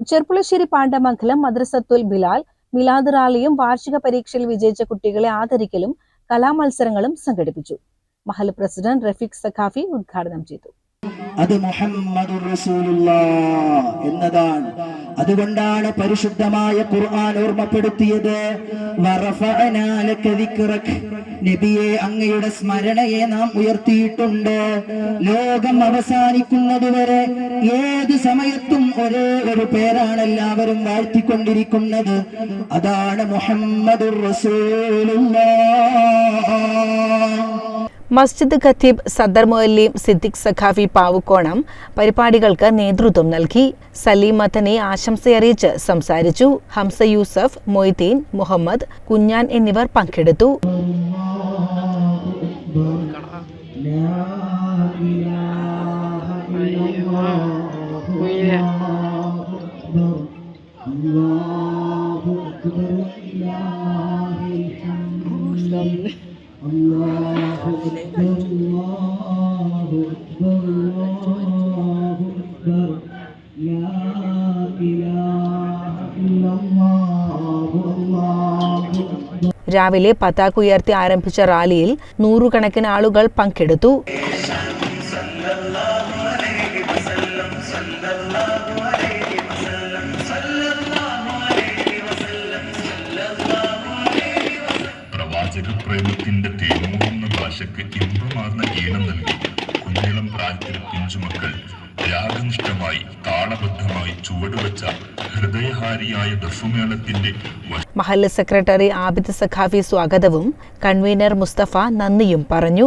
ചെർപ്പുളശ്ശേരി പാണ്ഡമംഗലം മദ്രസത്തുൽ ബിലാൽ മിലാദ് റാലിയും വാർഷിക പരീക്ഷയിൽ വിജയിച്ച കുട്ടികളെ ആദരിക്കലും കലാമത്സരങ്ങളും സംഘടിപ്പിച്ചു. മഹൽ പ്രസിഡന്റ് റഫീഖ് സഖാഫി ഉദ്ഘാടനം ചെയ്തു. അത് റസൂലുള്ള എന്നതാണ്. അതുകൊണ്ടാണ് പരിശുദ്ധമായ ഖുർആൻ ഓർമ്മപ്പെടുത്തിയത്. നബിയെ അങ്ങയുടെ സ്മരണയെ നാം ഉയർത്തിയിട്ടുണ്ട്. ലോകം അവസാനിക്കുന്നതുവരെ ഏത് സമയത്തും ഒരേ ഒരു പേരാണ് എല്ലാവരും വാഴ്ത്തിക്കൊണ്ടിരിക്കുന്നത്. അതാണ് മുഹമ്മദുർ റസൂലുള്ള. മസ്ജിദ് ഖത്തീബ് സദർ മുഅല്ലിം സിദ്ദിഖ് സഖാഫി പാവുക്കോണം പരിപാടികൾക്ക് നേതൃത്വം നൽകി. സലീം മദനി ആശംസയറിയിച്ച് സംസാരിച്ചു ഹംസ യൂസഫ് മൊയ്തീൻ മുഹമ്മദ് കുഞ്ഞാൻ എന്നിവർ പങ്കെടുത്തു. രാവിലെ പതാക ഉയർത്തി ആരംഭിച്ച റാലിയിൽ നൂറുകണക്കിന് ആളുകൾ പങ്കെടുത്തു. പ്രവാചക പ്രേമത്തിന്റെ തേനൂറുന്ന ഭാഷയ്ക്ക് ഇമ്പമാർന്ന ഈണം നൽകി കുഞ്ഞിളം പ്രായത്തിലെ പിഞ്ചുമക്കൾ രാഗനിഷ്ഠമായി താളബദ്ധമായി ചുവടുവച്ച ഹൃദയഹാരിയായ ദഫുമേളത്തിന്റെ മഹല്ല് സെക്രട്ടറി ആബിദ് സഖാഫി സ്വാഗതവും കൺവീനർ മുസ്തഫ നന്ദിയും പറഞ്ഞു.